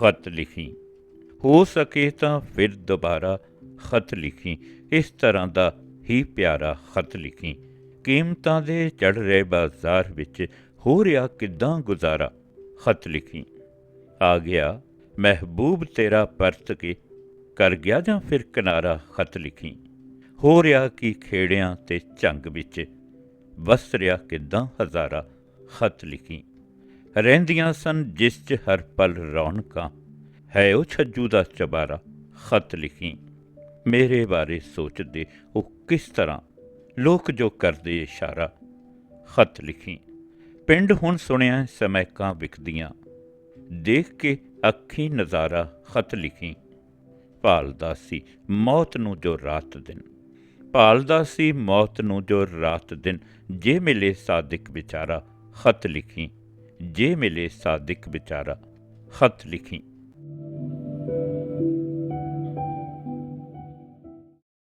ਖਤ ਲਿਖੀ। ਹੋ ਸਕੇ ਤਾਂ ਫਿਰ ਦੁਬਾਰਾ ਖਤ ਲਿਖੀ। ਇਸ ਤਰ੍ਹਾਂ ਦਾ ਹੀ ਪਿਆਰਾ ਖਤ ਲਿਖੀ। ਕੀਮਤਾਂ ਦੇ ਚੜ ਰਹੇ ਬਾਜ਼ਾਰ ਵਿੱਚ ਹੋ ਰਿਹਾ ਕਿਦਾਂ ਗੁਜ਼ਾਰਾ? ਖਤ ਲਿਖੀ। ਆ ਗਿਆ, ਮਹਿਬੂਬ ਤੇਰਾ ਪਰਤ ਕੇ ਕਰ ਗਿਆ ਜਾਂ ਫਿਰ ਕਿਨਾਰਾ? ਖਤ ਲਿਖੀ। ਹੋ ਰਿਹਾ ਕੀ ਖੇੜਿਆਂ ਤੇ ਝੰਗ ਵਿੱਚ? ਵਸ ਰਿਹਾ ਕਿਦਾਂ ਹਜ਼ਾਰਾ? ਖਤ ਲਿਖੀ। ਰਹਿੰਦੀਆਂ ਸਨ ਜਿਸ 'ਚ ਹਰ ਪਲ ਰੌਣਕਾਂ। ਹੈ ਉਹ ਛੱਜੂ ਦਾ ਚਬਾਰਾ, ਖਤ ਲਿਖੀ। ਮੇਰੇ ਬਾਰੇ ਸੋਚਦੇ ਉਹ ਕਿਸ ਤਰ੍ਹਾਂ? ਲੋਕ ਜੋ ਕਰਦੇ ਇਸ਼ਾਰਾ, ਖਤ ਲਿਖੀ। ਪਿੰਡ ਹੁਣ ਸੁਣਿਆ ਸਮੈਕਾਂ ਵਿਕਦੀਆਂ। ਦੇਖ ਕੇ ਅੱਖੀ ਨਜ਼ਾਰਾ ਖਤ ਲਿਖੀ। ਭਾਲਦਾ ਸੀ ਮੌਤ ਨੂੰ ਜੋ ਰਾਤ ਦਿਨ। ਭਾਲਦਾ ਸੀ ਮੌਤ ਨੂੰ ਜੋ ਰਾਤ ਦਿਨ, ਜੇ ਮਿਲੇ ਸਾਦਿਕ ਵਿਚਾਰਾ, ਖਤ ਲਿਖੀ। ਜੇ ਮਿਲੇ ਸਾਦਿਕ ਵਿਚਾਰਾ ਖਤ ਲਿਖੀ।